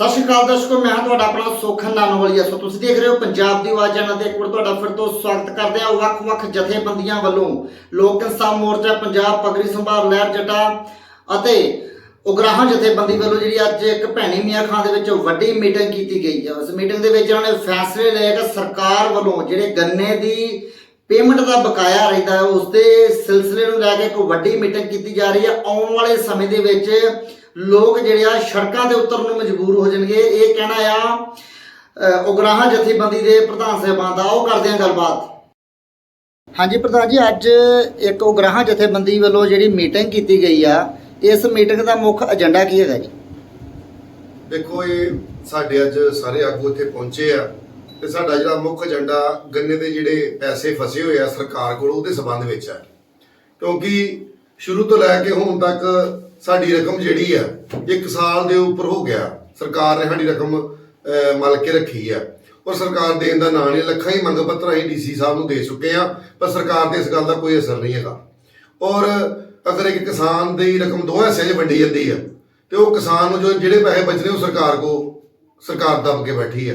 ਸਤਿ ਸ਼੍ਰੀ ਅਕਾਲ ਦਰਸ਼ਕੋ, ਮੈਂ ਹਾਂ ਤੁਹਾਡਾ ਆਪਣਾ ਸੋਖਨ ਨਾਨੋਵਾਲੀਆ। ਸੋ ਤੁਸੀਂ ਦੇਖ ਰਹੇ ਹੋ ਪੰਜਾਬ ਦੀ ਆਵਾਜ਼ ਚੈਨਲ ਤੇ ਇੱਕ ਵਾਰ ਤੁਹਾਡਾ ਫਿਰ ਤੋਂ ਸਵਾਗਤ ਕਰਦੇ ਹਾਂ ਵੱਖ-ਵੱਖ ਜਥੇਬੰਦੀਆਂ ਵੱਲੋਂ। ਲੋਕ ਇਨਸਾਫ ਮੋਰਚਾ, ਪੰਜਾਬ ਪਗੜੀ ਸੰਭਾਲ ਲਹਿਰ ਜਟਾ ਅਤੇ ਉਗਰਾਹਾਂ ਜਥੇਬੰਦੀ ਵੱਲੋਂ ਜਿਹੜੀ ਅੱਜ ਇੱਕ ਭੈਣੀ ਮੀਆਂ ਖਾਂ ਦੇ ਵਿੱਚ ਵੱਡੀ ਮੀਟਿੰਗ ਕੀਤੀ ਗਈ ਹੈ। ਉਸ ਮੀਟਿੰਗ ਦੇ ਵਿੱਚ ਉਹਨਾਂ ਨੇ ਫੈਸਲੇ ਲਏ ਕਿ ਸਰਕਾਰ ਵੱਲੋਂ ਜਿਹੜੇ ਗੰਨੇ ਦੀ ਪੇਮੈਂਟ ਦਾ ਬਕਾਇਆ ਰਹਿੰਦਾ ਹੈ, ਉਸ ਦੇ ਸਿਲਸਿਲੇ ਨੂੰ ਲੈ ਕੇ ਇੱਕ ਵੱਡੀ ਮੀਟਿੰਗ ਕੀਤੀ ਜਾ ਰਹੀ ਹੈ। ਆਉਣ ਵਾਲੇ ਸਮੇਂ ਦੇ ਵਿੱਚ ਲੋਕ ਜਿਹੜੇ ਆ ਸੜਕਾਂ ਦੇ ਉਤਰਨ ਨੂੰ ਮਜਬੂਰ ਹੋ ਜਾਣਗੇ। ਇਹ ਕਹਿਣਾ ਆ ਉਗਰਾਹਾਂ ਜਥੇਬੰਦੀ ਦੇ ਪ੍ਰਧਾਨ ਸਾਹਿਬਾਨ ਦਾ। ਉਹ ਕਰਦੇ ਆ ਗੱਲਬਾਤ। ਹਾਂਜੀ ਪ੍ਰਧਾਨ ਜੀ, ਅੱਜ ਇੱਕ ਉਗਰਾਹਾਂ ਜਥੇਬੰਦੀ ਵੱਲੋਂ ਜਿਹੜੀ ਮੀਟਿੰਗ ਕੀਤੀ ਗਈ ਆ, ਇਸ ਮੀਟਿੰਗ ਦਾ ਮੁੱਖ ਏਜੰਡਾ ਕੀ ਹੈਗਾ ਜੀ? ਦੇਖੋ, ਇਹ ਸਾਡੇ ਅੱਜ ਸਾਰੇ ਆਗੂ ਇੱਥੇ ਪਹੁੰਚੇ ਆ ਤੇ ਸਾਡਾ ਜਿਹੜਾ ਮੁੱਖ ਏਜੰਡਾ ਗੰਨੇ ਦੇ ਜਿਹੜੇ ਪੈਸੇ ਫਸੇ ਹੋਏ ਆ ਸਰਕਾਰ ਕੋਲ, ਉਹਦੇ ਸਬੰਧ ਵਿੱਚ ਆ। ਕਿਉਂਕਿ ਸ਼ੁਰੂ ਤੋਂ ਲੈ ਕੇ ਹੁਣ ਤੱਕ ਸਾਡੀ ਰਕਮ ਜਿਹੜੀ ਆ, ਇੱਕ ਸਾਲ ਦੇ ਉੱਪਰ ਹੋ ਗਿਆ। ਸਰਕਾਰ ਨੇ ਸਾਡੀ ਰਕਮ ਮਲ ਕੇ ਰੱਖੀ ਆ। ਔਰ ਸਰਕਾਰ ਦੇਣ ਦਾ ਨਾਂ ਨਹੀਂ, ਲੱਖਾਂ ਹੀ ਮੰਗ ਪੱਤਰ ਅਸੀਂ ਡੀਸੀ ਸਾਹਿਬ ਨੂੰ ਦੇ ਚੁੱਕੇ ਆ, ਪਰ ਸਰਕਾਰ ਤੇ ਇਸ ਗੱਲ ਦਾ ਕੋਈ ਅਸਰ ਨਹੀਂ ਹੈਗਾ। ਔਰ ਅਗਰ ਇੱਕ ਕਿਸਾਨ ਦੀ ਰਕਮ ਦੋ ਹਿੱਸਿਆਂ 'ਚ ਵੰਡੀ ਜਾਂਦੀ ਆ, ਤੇ ਉਹ ਕਿਸਾਨ ਨੂੰ ਜੋ ਜਿਹੜੇ ਪੈਸੇ ਬਚਦੇ ਉਹ ਸਰਕਾਰ ਕੋ, ਸਰਕਾਰ ਦੱਬ ਕੇ ਬੈਠੀ ਆ।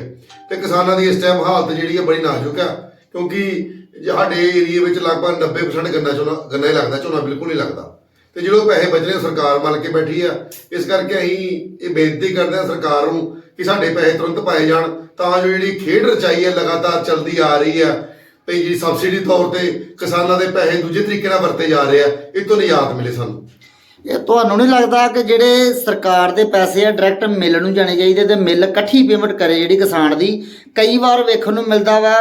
ਤੇ ਕਿਸਾਨਾਂ ਦੀ ਇਸ ਟਾਈਮ ਹਾਲਤ ਜਿਹੜੀ ਆ ਬੜੀ ਨਾਜ਼ੁਕ ਆ, ਕਿਉਂਕਿ ਸਾਡੇ ਏਰੀਆ ਵਿੱਚ ਲਗਭਗ 90% ਗੰਨਾ ਝੋਨਾ, ਗੰਨਾ ਹੀ ਲੱਗਦਾ, ਝੋਨਾ ਬਿਲਕੁਲ ਨਹੀਂ ਲੱਗਦਾ। ਤੇ ਜਿਹੜੇ ਪੈਸੇ ਬਚਨੇ ਸਰਕਾਰ ਮਲ ਕੇ ਬੈਠੀ ਆ, ਇਸ ਕਰਕੇ ਅਸੀਂ ਇਹ ਬੇਨਤੀ ਕਰਦੇ ਆ ਸਰਕਾਰ ਨੂੰ ਕਿ ਸਾਡੇ ਪੈਸੇ ਤੁਰੰਤ ਪਾਏ ਜਾਣ, ਤਾਂ ਜੋ ਜਿਹੜੀ ਖੇਡ ਰਚਾਈ ਹੈ ਲਗਾਤਾਰ ਚੱਲਦੀ ਆ ਰਹੀ ਆ, ਭਈ ਜਿਹੜੀ ਸਬਸਿਡੀ ਤੌਰ ਤੇ ਕਿਸਾਨਾਂ ਦੇ ਪੈਸੇ ਦੂਜੇ ਤਰੀਕੇ ਨਾਲ ਵਰਤੇ ਜਾ ਰਹੇ ਆ, ਇਹ ਤੋਂ ਨਿਜਾਤ ਮਿਲੇ ਸਾਨੂੰ। ਇਹ ਤੁਹਾਨੂੰ ਨਹੀਂ ਲੱਗਦਾ ਕਿ ਜਿਹੜੇ ਸਰਕਾਰ ਦੇ ਪੈਸੇ ਆ ਡਾਇਰੈਕਟ ਮਿਲ ਨੂੰ ਜਾਣੇ ਚਾਹੀਦੇ ਤੇ ਮਿਲ ਇਕੱਠੀ ਪੇਮੈਂਟ ਕਰੇ ਜਿਹੜੀ ਕਿਸਾਨ ਦੀ? ਕਈ ਵਾਰ ਵੇਖਣ ਨੂੰ ਮਿਲਦਾ ਵਾ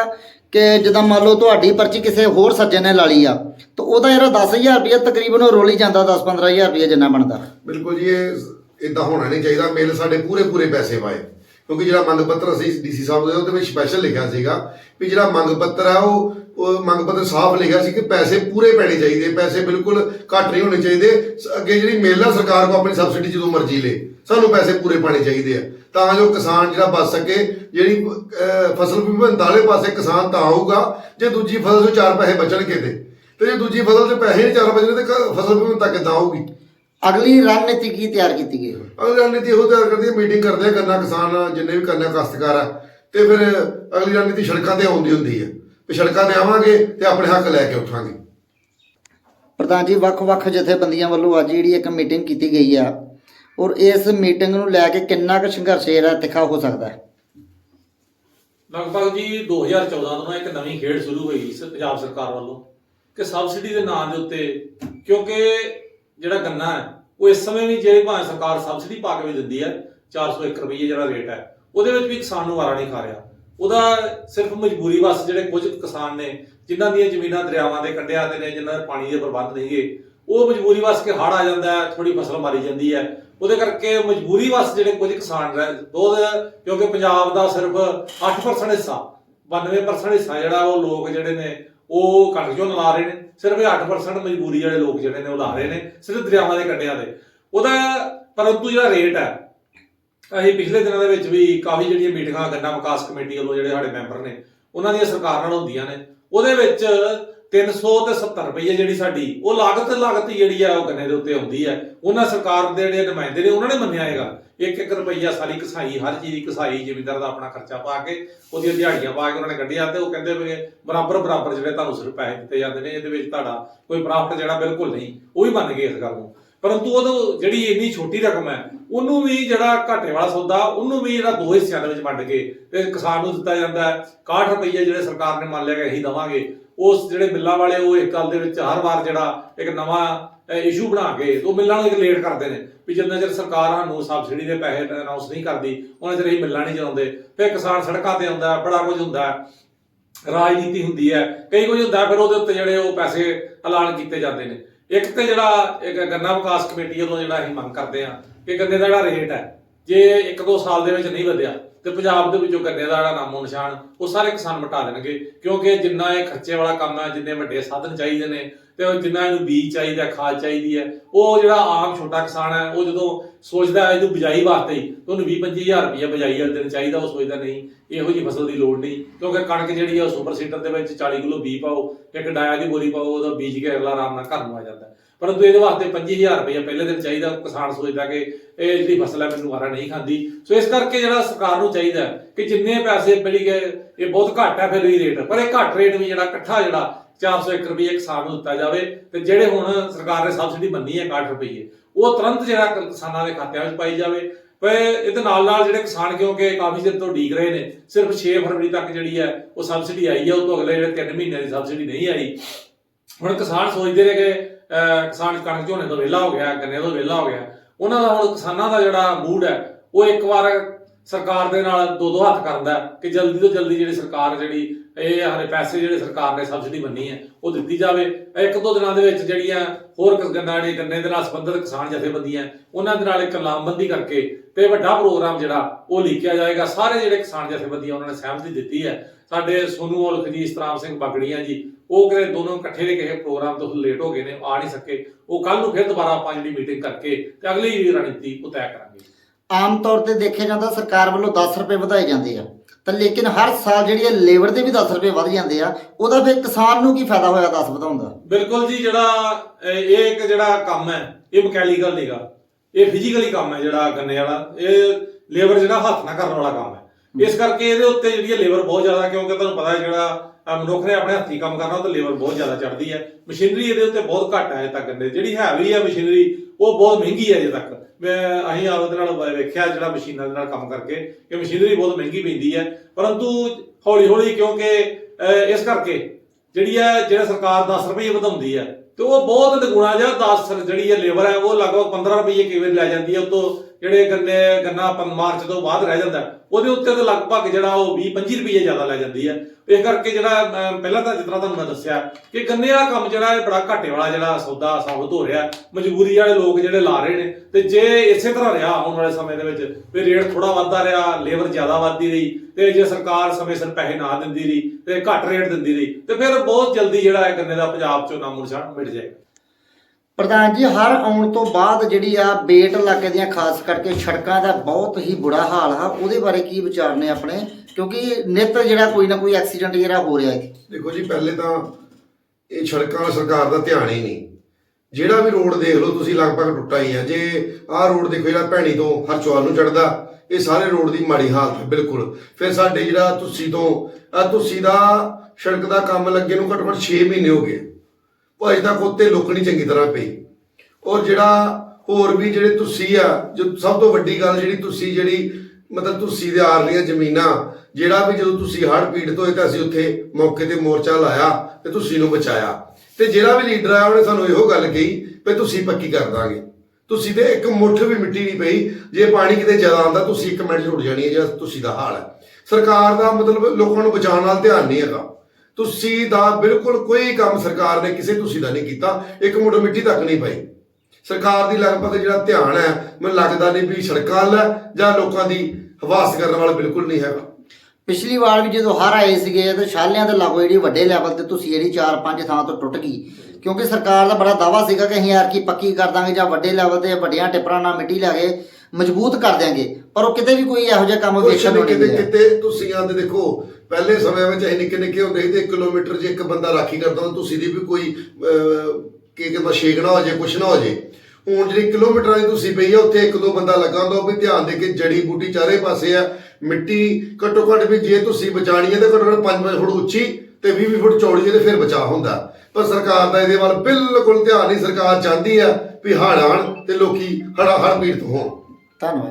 ਕਿ ਜਦੋਂ ਮੰਨ ਲਓ ਤੁਹਾਡੀ ਪਰਚੀ ਕਿਸੇ ਹੋਰ ਸੱਜਣ ਨੇ ਲਾ ਲਈ ਆ, ਤਾਂ ਉਹਦਾ ਜਿਹੜਾ 10000 ਰੁਪਏ ਤਕਰੀਬਨ ਉਹ ਰੋਲ ਜਾਂਦਾ 10-15000 ਰੁਪਏ ਜਿੰਨਾ ਬਣਦਾ। ਬਿਲਕੁਲ ਜੀ, ਇਹ ਇਦਾਂ ਹੋਣਾ ਨਹੀਂ ਚਾਹੀਦਾ, ਮੇਲ ਸਾਡੇ ਪੂਰੇ ਪੂਰੇ ਪੈਸੇ ਪਾਏ। ਕਿਉਂਕਿ ਜਿਹੜਾ ਮੰਗ ਪੱਤਰ ਅਸੀਂ ਡੀਸੀ ਸਾਹਿਬ ਦੇ, ਉਹਦੇ ਵਿੱਚ ਸਪੈਸ਼ਲ ਲਿਖਿਆ ਸੀਗਾ ਵੀ ਜਿਹੜਾ ਮੰਗ ਪੱਤਰ ਆ, ਉਹ ਉਹ ਮੰਗ ਪੱਤਰ ਸਾਫ਼ ਲਿਖਿਆ ਸੀ ਕਿ ਪੈਸੇ ਪੂਰੇ ਪੈਣੇ ਚਾਹੀਦੇ, ਪੈਸੇ ਬਿਲਕੁਲ ਘੱਟ ਨਹੀਂ ਹੋਣੇ ਚਾਹੀਦੇ। ਅੱਗੇ ਜਿਹੜੀ ਮੇਲ ਆ, ਸਰਕਾਰ ਕੋ ਆਪਣੀ ਸਬਸਿਡੀ ਜਦੋਂ ਮਰਜ਼ੀ ਲੇ। ਸਾਨੂੰ ਪੈਸੇ ਪੂਰੇ ਪਾਣੇ ਚਾਹੀਦੇ ਆ। ਤਾਂ ਜੋ ਕਿਸਾਨ ਜਿਹੜਾ ਬਚ ਸਕੇ ਜਿਹੜੀ ਫਸਲ ਵਿਭਿੰਨਤਾ ਵਾਲੇ ਪਾਸੇ ਕਿਸਾਨ ਤਾਂ ਆਊਗਾ ਜੇ ਦੂਜੀ ਫਸਲ ਤੋਂ ਚਾਰ ਪੈਸੇ ਬਚਣਗੇ ਤੇ। ਤੇ ਜੇ ਦੂਜੀ ਫਸਲ 'ਚ ਪੈਸੇ ਨਹੀਂ ਚਾਰ ਬਚਣੇ ਤੇ ਫਸਲ ਵਿਭਿੰਨਤਾ ਕਿੱਦਾਂ ਆਊਗੀ। ਅਗਲੀ ਰਣਨੀਤੀ ਕੀ ਤਿਆਰ ਕੀਤੀ ਗਈ? ਅਗਲੀ ਰਣਨੀਤੀ ਇਹੋ ਤਿਆਰ ਕਰਦੀ ਹੈ ਮੀਟਿੰਗ ਕਰਦੇ ਆ ਗੰਨਾ ਕਿਸਾਨ ਜਿੰਨੇ ਵੀ ਗੰਨਾ ਕਾਸ਼ਤਕਾਰ ਆ। ਤੇ ਫਿਰ ਅਗਲੀ ਰਣਨੀਤੀ ਸੜਕਾਂ ਤੇ ਆਉਂਦੀ ਹੁੰਦੀ ਹੈ ਵੀ ਸੜਕਾਂ ਤੇ ਆਵਾਂਗੇ ਤੇ ਆਪਣੇ ਹੱਕ ਲੈ ਕੇ ਉੱਠਾਂਗੇ। ਪ੍ਰਧਾਨ ਜੀ ਵੱਖ-ਵੱਖ ਜਥੇਬੰਦੀਆਂ ਵੱਲੋਂ ਅੱਜ ਜਿਹੜੀ ਇੱਕ ਮੀਟਿੰਗ ਕੀਤੀ ਗਈ ਆ। ਔਰ ਇਸ ਮੀਟਿੰਗ ਨੂੰ ਲੈ ਕੇ ਕਿੰਨਾ ਕੁ ਸੰਘਰਸ਼ ਜਿਹੜਾ ਤਿੱਖਾ ਹੋ ਸਕਦਾ ਹੈ? ਲਗਭਗ ਜੀ 2014 ਤੋਂ ਇੱਕ ਨਵੀਂ ਖੇਡ ਸ਼ੁਰੂ ਹੋਈ ਸ ਪੰਜਾਬ ਸਰਕਾਰ ਵੱਲੋਂ ਕਿ ਸਬਸਿਡੀ ਦੇ ਨਾਂ ਦੇ ਉੱਤੇ, ਕਿਉਂਕਿ ਜਿਹੜਾ ਗੰਨਾ ਹੈ, ਉਹ ਇਸ ਸਮੇਂ ਵੀ ਜਿਹੜੀ ਭਾਵੇਂ ਸਰਕਾਰ ਸਬਸਿਡੀ ਪਾ ਕੇ ਵੀ ਦਿੰਦੀ ਹੈ 401 ਰੁਪਏ ਜਿਹੜਾ ਰੇਟ ਹੈ, ਉਹਦੇ ਵਿੱਚ ਵੀ ਕਿਸਾਨ ਨੂੰ ਵਾਰਾ ਨਹੀਂ ਖਾ ਰਿਹਾ। ਉਹਦਾ ਸਿਰਫ ਮਜਬੂਰੀ ਵਸ ਜਿਹੜੇ ਕੁਝ ਕਿਸਾਨ ਨੇ, ਜਿਨ੍ਹਾਂ ਦੀਆਂ ਜ਼ਮੀਨਾਂ ਦਰਿਆਵਾਂ ਦੇ ਕੰਢਿਆਂ ਤੇ ਨੇ, ਜਿਨ੍ਹਾਂ ਦੇ ਪਾਣੀ ਦੇ ਪ੍ਰਬੰਧ ਨਹੀਂਗੇ ਉਹ ਮਜਬੂਰੀ ਵਸ ਕੇ ਹੜ ਆ ਜਾਂਦਾ ਹੈ ਥੋੜੀ ਫਸਲ ਮਾਰੀ ਜਾਂਦੀ ਹੈ ਉਹਦੇ ਕਰਕੇ ਮਜਬੂਰੀ ਵਸ ਜਿਹੜੇ ਕੁਝ ਕਿਸਾਨ ਰਹਿ ਕਿਉਂਕਿ ਪੰਜਾਬ ਦਾ ਸਿਰਫ 8% ਹਿੱਸਾ 92% ਹਿੱਸਾ ਜਿਹੜਾ ਉਹ ਲੋਕ ਜਿਹੜੇ ਨੇ, ਉਹ ਕਣਕ ਚੋਂ ਲਾ ਰਹੇ ਨੇ। ਸਿਰਫ ਇਹ 8% ਮਜਬੂਰੀ ਵਾਲੇ ਲੋਕ ਜਿਹੜੇ ਨੇ ਉਹ ਲਾ ਰਹੇ ਨੇ, ਸਿਰਫ ਦਰਿਆਵਾਂ ਦੇ ਕੰਢਿਆਂ ਦੇ ਉਹਦਾ ਪਰੰਤੂ ਜਿਹੜਾ ਰੇਟ ਹੈ, ਅਸੀਂ ਪਿਛਲੇ ਦਿਨਾਂ ਦੇ ਵਿੱਚ ਵੀ ਕਾਫੀ ਜਿਹੜੀਆਂ ਮੀਟਿੰਗਾਂ ਗੰਨਾ ਵਿਕਾਸ ਕਮੇਟੀ ਵੱਲੋਂ ਜਿਹੜੇ ਸਾਡੇ ਮੈਂਬਰ ਨੇ, ਉਹਨਾਂ ਦੀਆਂ ਸਰਕਾਰ ਨਾਲ ਹੁੰਦੀਆਂ ਨੇ। ਉਹਦੇ ਵਿੱਚ 300 ਤੇ 70 ਰੁਪਏ ਜਿਹੜੀ ਸਾਡੀ, ਉਹ ਲਾਗਤ ਲਾਗਤ ਜਿਹੜੀ ਆ, ਉਹ ਗੰਨੇ ਦੇ ਉੱਤੇ ਆਉਂਦੀ ਹੈ ਉਹਨਾਂ ਸਰਕਾਰ ਦੇ ਜਿਹੜੇ ਨੁਮਾਇੰਦੇ ਨੇ, ਉਹਨਾਂ ਨੇ ਮੰਨਿਆ ਹੈਗਾ। ਇੱਕ ਇੱਕ ਰੁਪਈਆ ਸਾਰੀ ਕਸਾਈ, ਹਰ ਚੀਜ਼ ਦੀ ਕਸਾਈ, ਜ਼ਿਮੀਂਦਾਰ ਦਾ ਆਪਣਾ ਖਰਚਾ ਪਾ ਕੇ, ਉਹਦੀਆਂ ਦਿਹਾੜੀਆਂ ਪਾ ਕੇ ਉਹਨਾਂ ਨੇ ਕੱਢਿਆ ਤੇ ਉਹ ਕਹਿੰਦੇ ਵੀ ਬਰਾਬਰ ਬਰਾਬਰ ਜਿਹੜੇ ਤੁਹਾਨੂੰ ਸਿਰਫ ਪੈਸੇ ਦਿੱਤੇ ਜਾਂਦੇ ਨੇ, ਇਹਦੇ ਵਿੱਚ ਤੁਹਾਡਾ ਕੋਈ ਪ੍ਰਾਫਟ ਜਿਹੜਾ ਬਿਲਕੁਲ ਨਹੀਂ, ਉਹ ਵੀ ਮੰਨ ਗਏ ਇਸ ਗੱਲ ਨੂੰ। ਪਰੰਤੂ ਉਹ ਜਿਹੜੀ ਇੰਨੀ ਛੋਟੀ ਰਕਮ ਹੈ, ਉਹਨੂੰ ਵੀ ਜਿਹੜਾ ਘਾਟੇ ਵਾਲਾ ਸੌਦਾ, ਉਹਨੂੰ ਵੀ ਜਿਹੜਾ ਦੋ ਹਿੱਸਿਆਂ ਦੇ ਵਿੱਚ ਵੰਡ ਕੇ, ਤੇ ਕਿਸਾਨ ਨੂੰ ਦਿੱਤਾ ਜਾਂਦਾ ਹੈ। 61 ਰੁਪਏ ਜਿਹੜੇ ਸਰਕਾਰ ਨੇ ਮੰਨ ਲਿਆ ਕਿ ਅਸੀਂ ਦਵਾਂਗੇ ਉਸ ਜਿਹੜੇ ਮਿੱਲਾਂ ਵਾਲੇ, ਉਹ ਇੱਕ ਗੱਲ ਦੇ ਵਿੱਚ ਹਰ ਵਾਰ ਜਿਹੜਾ ਇੱਕ ਨਵਾਂ ਇਸ਼ੂ ਬਣਾ ਕੇ ਉਹ ਮਿੱਲਾਂ ਨੂੰ ਇੱਕ ਲੇਟ ਕਰਦੇ ਨੇ ਵੀ ਜਿੰਨਾ ਚਿਰ ਸਰਕਾਰ ਸਾਨੂੰ ਸਬਸਿਡੀ ਦੇ ਪੈਸੇ ਅਨਾਉਂਸ ਨਹੀਂ ਕਰਦੀ, ਉਹਨਾਂ ਚਿਰ ਅਸੀਂ ਮਿੱਲਾਂ ਨਹੀਂ ਚਲਾਉਂਦੇ। ਫਿਰ ਕਿਸਾਨ ਸੜਕਾਂ ਤੇ ਆਉਂਦਾ, ਬੜਾ ਕੁਝ ਹੁੰਦਾ। ਰਾਜਨੀਤੀ ਹੁੰਦੀ ਹੈ। ਕਈ ਕੁਝ ਹੁੰਦਾ, ਫਿਰ ਉਹਦੇ ਉੱਤੇ ਜਿਹੜੇ ਉਹ ਪੈਸੇ ਐਲਾਨ ਕੀਤੇ ਜਾਂਦੇ ਨੇ। ਇੱਕ ਤੇ ਜਿਹੜਾ ਇੱਕ ਗੰਨਾ ਵਿਕਾਸ ਕਮੇਟੀ ਵੱਲੋਂ ਜਿਹੜਾ ਅਸੀਂ ਮੰਗ ਕਰਦੇ ਆ ਕਿ ਗੰਨੇ ਦਾ ਜਿਹੜਾ ਰੇਟ ਹੈ ਜੇ ਇੱਕ ਦੋ ਸਾਲ ਦੇ ਵਿੱਚ ਨਹੀਂ ਵਧਿਆ, ਤੇ ਪੰਜਾਬ ਦੇ ਵਿੱਚੋਂ ਗੰਨੇ ਦਾ ਜਿਹੜਾ ਨਾਮੋ ਨਿਸ਼ਾਨ, ਉਹ ਸਾਰੇ ਕਿਸਾਨ ਮਿਟਾ ਦੇਣਗੇ। ਕਿਉਂਕਿ ਜਿੰਨਾ ਇਹ ਖਰਚੇ ਵਾਲਾ ਕੰਮ ਹੈ, ਜਿੰਨੇ ਵੱਡੇ ਸਾਧਨ ਚਾਹੀਦੇ ਨੇ, ਤੇ ਉਹ ਜਿੰਨਾ ਇਹਨੂੰ ਬੀਜ ਚਾਹੀਦਾ, ਖਾਦ ਚਾਹੀਦੀ ਹੈ, ਉਹ ਜਿਹੜਾ ਆਮ ਛੋਟਾ ਕਿਸਾਨ ਹੈ, ਉਹ ਜਦੋਂ ਸੋਚਦਾ ਹੈ ਇਹਨੂੰ ਬਿਜਾਈ ਵਾਸਤੇ ਹੀ ਤੇ ਉਹਨੂੰ 20 25000 ਰੁਪਏ ਬਿਜਾਈ ਵਾਲੇ ਦਿਨ ਚਾਹੀਦਾ, ਉਹ ਸੋਚਦਾ ਨਹੀਂ, ਇਹੋ ਜਿਹੀ ਫਸਲ ਦੀ ਲੋੜ ਨਹੀਂ। ਕਿਉਂਕਿ ਕਣਕ ਜਿਹੜੀ ਆ ਉਹ ਸੁਪਰ ਸੀਟਰ ਦੇ ਵਿੱਚ 40 ਕਿਲੋ ਬੀਜ ਪਾਓ, ਇੱਕ ਡਾਇਆ ਦੀ ਬੋਰੀ ਪਾਓ, ਉਹਦਾ ਬੀਜ ਕੇ ਅਗਲਾ ਆਰਾਮ ਨਾਲ ਘਰ ਨੂੰ ਆ ਜਾਂਦਾ। ਪਰੰਤੂ ਇਹਦੇ ਵਾਸਤੇ 25000 ਰੁਪਏ ਪਹਿਲੇ ਦਿਨ ਚਾਹੀਦਾ, ਕਿਸਾਨ ਸੋਚਦਾ ਕਿ ਇਹ ਜਿਹੜੀ ਫਸਲ ਹੈ ਮੈਨੂੰ ਵਾਰਾ ਨਹੀਂ ਖਾਂਦੀ। ਸੋ ਇਸ ਕਰਕੇ ਜਿਹੜਾ ਸਰਕਾਰ ਨੂੰ ਚਾਹੀਦਾ ਕਿ ਜਿੰਨੇ ਪੈਸੇ ਮਿਲੀ ਗਏ, ਇਹ ਬਹੁਤ ਘੱਟ ਹੈ ਫਿਰ ਵੀ ਰੇਟ। ਪਰ ਇਹ ਘੱਟ ਰੇਟ ਵੀ ਜਿਹੜਾ ਇਕੱਠਾ ਜਿਹੜਾ 401 ਰੁਪਏ ਕਿਸਾਨ ਨੂੰ ਦਿੱਤਾ ਜਾਵੇ ਤੇ ਜਿਹੜੇ ਹੁਣ ਸਰਕਾਰ ਨੇ ਸਬਸਿਡੀ ਮੰਨੀ ਹੈ 60 ਰੁਪਏ ਉਹ ਤੁਰੰਤ ਜਿਹੜਾ ਕਿਸਾਨਾਂ ਦੇ ਖਾਤਿਆਂ ਵਿੱਚ ਪਾਈ ਜਾਵੇ। ਪਰ ਇਹਦੇ ਨਾਲ ਨਾਲ ਜਿਹੜੇ ਕਿਸਾਨ ਕਿਉਂਕਿ ਕਾਫੀ ਚਿਰ ਤੋਂ ਡੀਕ ਰਹੇ ਨੇ, ਸਿਰਫ 6 ਫਰਵਰੀ ਤੱਕ ਜਿਹੜੀ ਹੈ ਉਹ ਸਬਸਿਡੀ ਆਈ ਹੈ, ਉਹ ਤੋਂ ਅਗਲੇ ਜਿਹੜੇ 3 ਮਹੀਨਿਆਂ ਦੀ ਸਬਸਿਡੀ ਨਹੀਂ ਆਈ। ਹੁਣ ਕਿਸਾਨ ਸੋਚਦੇ ਨੇ ਕਿ ਕਿਸਾਨ ਕਣਕ ਝੋਨੇ ਤੋਂ ਵਿਹਲਾ ਹੋ ਗਿਆ ਗੰਨੇ ਤੋਂ ਵਿਹਲਾ ਹੋ ਗਿਆ। ਉਹਨਾਂ ਦਾ ਹੁਣ ਕਿਸਾਨਾਂ ਦਾ ਜਿਹੜਾ ਮੂਡ ਹੈ, ਉਹ ਇੱਕ ਵਾਰ ਸਰਕਾਰ ਦੇ ਨਾਲ ਦੋ ਦੋ ਹੱਥ ਕਰਦਾ ਕਿ ਜਲਦੀ ਤੋਂ ਜਲਦੀ ਜਿਹੜੀ ਸਰਕਾਰ ਜਿਹੜੀ ਇਹ ਹਰੇ ਪੈਸੇ ਜਿਹੜੇ ਸਰਕਾਰ ਨੇ ਸਬਸਿਡੀ ਮੰਨੀ ਹੈ, ਉਹ ਦਿੱਤੀ ਜਾਵੇ। ਇੱਕ ਦੋ ਦਿਨਾਂ ਦੇ ਵਿੱਚ ਜਿਹੜੀਆਂ ਹੋਰ ਕਿਸ ਗੰਨਾ ਜਿਹੜੇ ਗੰਨੇ ਦੇ ਨਾਲ ਸੰਬੰਧਿਤ ਕਿਸਾਨ ਜਥੇਬੰਦੀਆਂ, ਉਹਨਾਂ ਦੇ ਨਾਲ ਇੱਕ ਲਾਮਬੰਦੀ ਕਰਕੇ ਤੇ ਵੱਡਾ ਪ੍ਰੋਗਰਾਮ ਜਿਹੜਾ, ਉਹ ਲਿਖਿਆ ਜਾਏਗਾ। ਸਾਰੇ ਜਿਹੜੇ ਕਿਸਾਨ ਜਥੇਬੰਦੀਆਂ, ਉਹਨਾਂ ਨੇ ਸਹਿਮਤੀ ਦਿੱਤੀ ਹੈ। ਸਾਡੇ ਸੋਨੂ ਔਲਖ ਜੀ ਸਤਰਾਮ ਸਿੰਘ ਬਗੜੀਆਂ ਜੀ ਉਹ ਕਿਤੇ ਦੋਨੋਂ ਇਕੱਠੇ ਦੇ ਕਿਸੇ ਪ੍ਰੋਗਰਾਮ ਤੋਂ ਲੇਟ ਹੋ ਗਏ ਨੇ ਆ ਨਹੀਂ ਸਕੇ ਉਹ ਕੱਲ ਨੂੰ ਫਿਰ ਦੁਬਾਰਾ ਆਪਾਂ ਜਿਹੜੀ ਮੀਟਿੰਗ ਕਰਕੇ ਤੇ ਅਗਲੀ ਰਣਨੀਤੀ ਉਹ ਤੈਅ ਕਰਾਂਗੇ। ਆਮ ਤੌਰ ਤੇ ਦੇਖਿਆ ਜਾਂਦਾ ਸਰਕਾਰ ਵੱਲੋਂ 10 ਰੁਪਏ ਵਧਾਏ ਜਾਂਦੇ ਆ ਤਾਂ ਲੇਕਿਨ ਹਰ ਸਾਲ ਜਿਹੜੀ ਇਹ ਲੇਬਰ ਦੇ ਵੀ 10 ਰੁਪਏ ਵਧ ਜਾਂਦੇ ਆ ਉਹਦਾ ਫਿਰ ਕਿਸਾਨ ਨੂੰ ਕੀ ਫਾਇਦਾ ਹੋਇਆ 10 ਵਧਾਉਣ ਦਾ? ਬਿਲਕੁਲ ਜੀ ਜਿਹੜਾ ਇਹ ਇੱਕ ਜਿਹੜਾ ਕੰਮ ਹੈ ਇਹ ਮਕੈਨੀਕਲ ਨਹੀਂਗਾ ਇਹ ਫਿਜ਼ੀਕਲੀ ਕੰਮ ਹੈ ਜਿਹੜਾ ਗੰਨੇ ਵਾਲਾ ਇਹ ਲੇਬਰ ਜਿਹੜਾ ਹੱਥ ਨਾਲ ਕਰਨ ਵਾਲਾ ਕੰਮ ਹੈ। ਇਸ ਕਰਕੇ ਇਹਦੇ ਉੱਤੇ ਜਿਹੜੀ ਹੈ ਲੇਬਰ ਬਹੁਤ ਜ਼ਿਆਦਾ ਕਿਉਂਕਿ ਤੁਹਾਨੂੰ ਪਤਾ ਹੈ ਜਿਹੜਾ ਮਨੁੱਖ ਨੇ ਆਪਣੇ ਹੱਥੀਂ ਕੰਮ ਕਰਨਾ, ਉਹ ਲੇਬਰ ਬਹੁਤ ਜ਼ਿਆਦਾ ਚੜਦੀ ਹੈ। ਮਸ਼ੀਨਰੀ ਇਹਦੇ ਉੱਤੇ ਬਹੁਤ ਘੱਟ ਹੈ ਤੱਕ ਗੰਨੇ ਜਿਹੜੀ ਹੈਵੀ ਹੈ ਮਸ਼ੀਨਰੀ, ਉਹ ਬਹੁਤ ਮਹਿੰਗੀ ਹੈ ਅਜੇ ਤੱਕ। ਮੈਂ ਅਸੀਂ ਆਪਦੇ ਨਾਲ ਵੇਖਿਆ ਜਿਹੜਾ ਮਸ਼ੀਨਾਂ ਦੇ ਨਾਲ ਕੰਮ ਕਰਕੇ ਕਿ ਮਸ਼ੀਨਰੀ ਬਹੁਤ ਮਹਿੰਗੀ ਪੈਂਦੀ ਹੈ। ਪਰੰਤੂ ਹੌਲੀ ਹੌਲੀ ਕਿਉਂਕਿ ਇਸ ਕਰਕੇ ਜਿਹੜੀ ਹੈ, ਜਿਹੜਾ ਸਰਕਾਰ 10 ਰੁਪਏ ਵਧਾਉਂਦੀ ਹੈ, ਤੇ ਉਹ ਬਹੁਤ ਨਿਗੁਣਾ ਜਿਹਾ 10 ਜਿਹੜੀ ਹੈ ਲੇਬਰ ਹੈ, ਉਹ ਲਗਭਗ 15 ਰੁਪਏ ਕਈ ਲੈ ਜਾਂਦੀ ਹੈ ਉਤੋਂ ਜਿਹੜੇ ਗੰਨੇ, ਗੰਨਾ ਆਪਾਂ ਮਾਰਚ ਤੋਂ ਬਾਅਦ ਰਹਿ ਜਾਂਦਾ। ਉਹਦੇ ਉੱਤੇ ਤਾਂ ਲਗਭਗ ਜਿਹੜਾ ਉਹ 20 25 ਰੁਪਏ ਜ਼ਿਆਦਾ ਲੈ ਜਾਂਦੀ ਹੈ। ਇਸ ਕਰਕੇ ਜਿਹੜਾ ਪਹਿਲਾਂ ਤਾਂ ਜਿਸ ਤਰ੍ਹਾਂ ਤੁਹਾਨੂੰ ਮੈਂ ਦੱਸਿਆ ਕਿ ਗੰਨੇ ਵਾਲਾ ਕੰਮ ਜਿਹੜਾ ਇਹ ਬੜਾ ਘਾਟੇ ਵਾਲਾ ਜਿਹੜਾ ਸੌਦਾ ਸਾਬਤ ਹੋ ਰਿਹਾ। ਮਜਬੂਰੀ ਵਾਲੇ ਲੋਕ ਜਿਹੜੇ ਲਾ ਰਹੇ ਨੇ। ਤੇ ਜੇ ਇਸੇ ਤਰ੍ਹਾਂ ਰਿਹਾ ਆਉਣ ਵਾਲੇ ਸਮੇਂ ਦੇ ਵਿੱਚ, ਵੀ ਰੇਟ ਥੋੜਾ ਵੱਧਦਾ ਰਿਹਾ, ਲੇਬਰ ਜ਼ਿਆਦਾ ਵੱਧਦੀ ਰਹੀ, ਤੇ ਜੇ ਸਰਕਾਰ ਸਮੇਂ ਸਿਰ ਪੈਸੇ ਨਾ ਦਿੰਦੀ ਰਹੀ, ਤੇ ਘੱਟ ਰੇਟ ਦਿੰਦੀ ਰਹੀ, ਤੇ ਫਿਰ ਬਹੁਤ ਜਲਦੀ ਜਿਹੜਾ ਹੈ ਗੰਨੇ ਦਾ ਪੰਜਾਬ ਚੋਂ ਨਾਮੋ ਨਿਸ਼ਾਨ ਮਿਟ ਜਾਏਗਾ। ਪ੍ਰਧਾਨ ਜੀ, ਹਰ ਆਉਣ ਤੋਂ ਬਾਅਦ ਜਿਹੜੀ ਆ ਬੇਟ ਇਲਾਕੇ ਦੀਆਂ ਖਾਸ ਕਰਕੇ ਸੜਕਾਂ ਦਾ ਬਹੁਤ ਹੀ ਬੁਰਾ ਹਾਲ ਆ, ਉਹਦੇ ਬਾਰੇ ਕੀ ਵਿਚਾਰ ਨੇ ਆਪਣੇ? ਕਿਉਂਕਿ ਨਿੱਤ ਜਿਹੜਾ ਕੋਈ ਨਾ ਕੋਈ ਐਕਸੀਡੈਂਟ ਜਿਹੜਾ ਹੋ ਰਿਹਾ ਹੈ। ਦੇਖੋ ਜੀ, ਪਹਿਲੇ ਤਾਂ ਇਹ ਸੜਕਾਂ ਦਾ ਸਰਕਾਰ ਦਾ ਧਿਆਨ ਹੀ ਨਹੀਂ। ਜਿਹੜਾ ਵੀ ਰੋਡ ਦੇਖ ਲਓ, ਤੁਸੀਂ ਲਗਭਗ ਟੁੱਟਾ ਹੀ ਹੈ ਜੇ ਆਹ ਰੋਡ ਦੇਖੋ, ਜਿਹੜਾ ਭੈਣੀ ਤੋਂ ਹਰਚੌਲ ਨੂੰ ਚੜਦਾ ਇਹ ਸਾਰੇ ਰੋਡ ਦੀ ਮਾੜੀ ਹਾਲਤ ਹੈ, ਬਿਲਕੁਲ। ਫਿਰ ਸਾਡੇ ਜਿਹੜਾ ਤੁਸੀਂ ਤੋਂ ਆ ਤੁਸੀਂ ਦਾ ਸੜਕ ਦਾ ਕੰਮ ਲੱਗੇ ਨੂੰ ਘੱਟੋ ਘੱਟ 6 ਮਹੀਨੇ ਹੋ ਗਏ। ਉਹ ਅਜੇ ਤੱਕ ਉੱਤੇ ਲੁੱਕ ਨਹੀਂ ਚੰਗੀ ਤਰ੍ਹਾਂ ਪਈ। ਔਰ ਜਿਹੜਾ ਹੋਰ ਵੀ ਜਿਹੜੇ ਤੁਸੀਂ ਆ, ਜੋ ਸਭ ਤੋਂ ਵੱਡੀ ਗੱਲ ਜਿਹੜੀ ਤੁਸੀਂ ਜਿਹੜੀ, ਮਤਲਬ ਤੁਸੀਂ ਦੇ ਆਰਲੀਆਂ ਜ਼ਮੀਨਾਂ, ਜਿਹੜਾ ਵੀ ਜਦੋਂ ਤੁਸੀਂ ਹੜ੍ਹ ਪੀੜਤ ਹੋਏ ਤਾਂ ਅਸੀਂ ਉੱਥੇ ਮੌਕੇ ਤੇ ਮੋਰਚਾ ਲਾਇਆ ਤੇ ਤੁਸੀਂ ਨੂੰ ਬਚਾਇਆ। ਤੇ ਜਿਹੜਾ ਵੀ ਲੀਡਰ ਆਇਆ, ਉਹਨੇ ਸਾਨੂੰ ਇਹੋ ਗੱਲ ਕਹੀ ਵੀ ਤੁਸੀਂ ਪੱਕੀ ਕਰ ਦਾਂਗੇ। ਤੁਸੀਂ ਤੇ ਇੱਕ ਮੁੱਠ ਵੀ ਮਿੱਟੀ ਨਹੀਂ ਪਈ। ਜੇ ਪਾਣੀ ਕਿਤੇ ਜ਼ਿਆਦਾ ਆਉਂਦਾ, ਤੁਸੀਂ ਇੱਕ ਮਿੰਟ 'ਚ ਉੱਡ ਜਾਣੀ ਹੈ, ਜਿਹੜਾ ਤੁਸੀਂ ਦਾ ਹਾਲ ਹੈ। ਸਰਕਾਰ ਦਾ ਮਤਲਬ ਲੋਕਾਂ ਨੂੰ ਬਚਾਉਣ ਨਾਲ ਧਿਆਨ ਨਹੀਂ ਹੈਗਾ। ਤੁਸੀਂ ਦਾ ਬਿਲਕੁਲ ਕੋਈ ਕੰਮ ਸਰਕਾਰ ਨੇ ਕਿਸੇ ਤੁਸੀਂ ਦਾ ਨਹੀਂ ਕੀਤਾ ਇੱਕ ਮੁੱਠ ਮਿੱਟੀ ਤੱਕ ਨਹੀਂ ਪਈ। ਸਰਕਾਰ ਦੀ ਲਗਭਗ ਜਿਹੜਾ ਧਿਆਨ ਹੈ ਮੈਨੂੰ ਲੱਗਦਾ ਨਹੀਂ ਵੀ ਸੜਕਾਂ ਹੈ ਜਾਂ ਲੋਕਾਂ ਦੀ ਹਵਾਸ ਕਰਨ ਵਾਲਾ ਬਿਲਕੁਲ ਨਹੀਂ ਹੈਗਾ। ਪਿਛਲੀ ਵਾਰ ਵੀ ਜਦੋਂ ਹਰ ਆਏ ਸੀਗੇ ਤੇ ਛਾਲਿਆਂ ਦੇ ਲਾਗੋ ਜਿਹੜੀ ਵੱਡੇ ਲੈਵਲ ਤੇ ਤੁਸੀਂ ਜਿਹੜੀ 4-5 ਥਾਂ ਤੋਂ ਟੁੱਟ ਗਈ ਕਿਉਂਕਿ ਸਰਕਾਰ ਦਾ ਬੜਾ ਦਾਵਾ ਸੀਗਾ ਕਿ ਅਸੀਂ ਯਾਰ ਕੀ ਪੱਕੀ ਕਰ ਦਾਂਗੇ ਜਾਂ ਵੱਡੇ ਲੈਵਲ ਤੇ ਵੱਡੀਆਂ ਟਿੱਪਰਾਂ ਨਾਲ ਮਿੱਟੀ ਲਾ ਕੇ ਮਜ਼ਬੂਤ ਕਰ ਦਿਆਂਗੇ ਪਰ ਉਹ ਕਿਤੇ ਵੀ ਕੋਈ ਇਹੋ ਜਿਹਾ ਕੰਮ ਵੇਖਣ ਨੂੰ ਨਹੀਂ ਮਿਲਿਆ। ਕਿਤੇ ਤੁਸੀਂ ਆਂਦੇ ਦੇਖੋ ਪਹਿਲੇ ਸਮਿਆਂ ਵਿੱਚ ਅਸੀਂ ਨਿੱਕੇ ਨਿੱਕੇ ਹੁੰਦੇ ਸੀ ਤੇ 1 ਕਿਲੋਮੀਟਰ 'ਚ ਇੱਕ ਬੰਦਾ ਰਾਖੀ ਕਰਦਾ ਹੁੰਦਾ, ਤੁਸੀਂ ਦੀ ਵੀ ਕੋਈ ਕੀ ਕਹਿੰਦਾ ਸ਼ੇਕ ਨਾ ਹੋ ਜੇ ਕੁਛ ਨਾ ਹੋ ਜੇ ਹੁਣ ਜਿਹੜੀ ਕਿਲੋਮੀਟਰਾਂ ਦੀ ਤੁਸੀਂ ਪਈ ਆ, ਉੱਥੇ ਇੱਕ ਦੋ ਬੰਦਾ ਲੱਗਾ ਹੁੰਦਾ, ਉਹ ਵੀ ਧਿਆਨ ਦੇ ਕੇ ਜੜੀ ਬੂਟੀ ਚਾਰੇ ਪਾਸੇ ਆ। ਮਿੱਟੀ ਘੱਟੋ ਘੱਟ ਵੀ ਜੇ ਤੁਸੀਂ ਬਚਾਣੀ ਹੈ ਤੇ ਘੱਟੋ ਘੱਟ 5 ਫੁੱਟ ਉੱਚੀ ਤੇ 20 20 ਫੁੱਟ ਚੌੜੀ ਹੈ ਤੇ ਫਿਰ ਬਚਾ ਹੁੰਦਾ। ਪਰ ਸਰਕਾਰ ਦਾ ਇਹਦੇ ਵੱਲ ਬਿਲਕੁਲ ਧਿਆਨ ਨਹੀਂ, ਸਰਕਾਰ ਚਾਹੁੰਦੀ ਆ ਵੀ ਹੜ੍ਹ ਆਉਣ ਤੇ ਲੋਕੀ ਹੜਾ ਹੜ ਪੀੜਤ ਹੋਣ। ਧੰਨਵਾਦ।